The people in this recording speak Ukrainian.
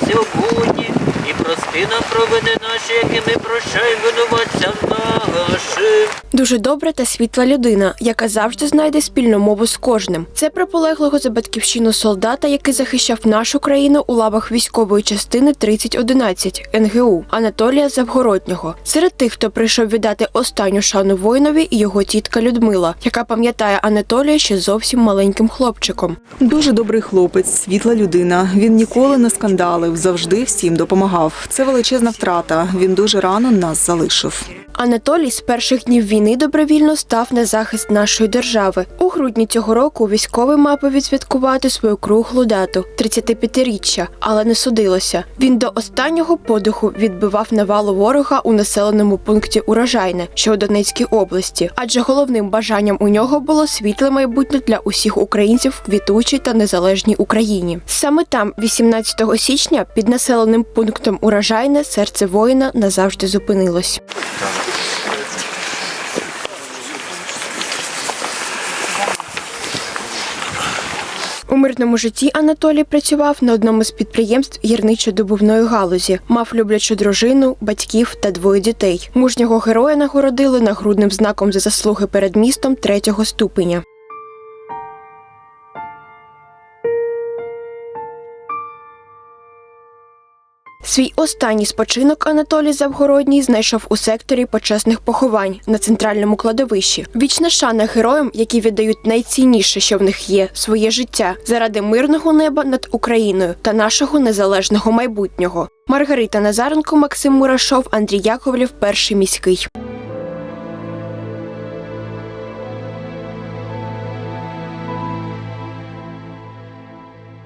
сьогодні, і прости нам провини наші, які ми прощаємо нашим. Дуже добра та світла людина, яка завжди знайде спільну мову з кожним. Це про полеглого за батьківщину солдата, який захищав нашу країну у лавах військової частини 3011 НГУ Анатолія Завгороднього. Серед тих, хто прийшов віддати останню шану воїнові, і його тітка Людмила, яка пам'ятає Анатолія ще зовсім маленьким хлопчиком. Дуже добрий хлопець, світла людина. Він ніколи не скандалив, завжди всім допомагав. Це величезна втрата. Він дуже рано нас залишив. Анатолій з перших днів війни добровільно став на захист нашої держави. У грудні цього року військовий мав би відсвяткувати свою круглу дату 35-річчя, але не судилося. Він до останнього подиху відбивав навалу ворога у населеному пункті Урожайне, що у Донецькій області, адже головним бажанням у нього було світле майбутнє для усіх українців в квітучій та незалежній Україні. Саме там, 18 січня, під населеним пунктом Урожайне, серце воїна назавжди зупинилось. У мирному житті Анатолій працював на одному з підприємств гірничо-добувної галузі, мав люблячу дружину, батьків та двоє дітей. Мужнього героя нагородили нагрудним знаком за заслуги перед містом третього ступеня. Свій останній спочинок Анатолій Завгородній знайшов у секторі почесних поховань на центральному кладовищі. Вічна шана героям, які віддають найцінніше, що в них є своє життя, заради мирного неба над Україною та нашого незалежного майбутнього. Маргарита Назаренко, Максим Мурашов, Андрій Яковлів, перший міський.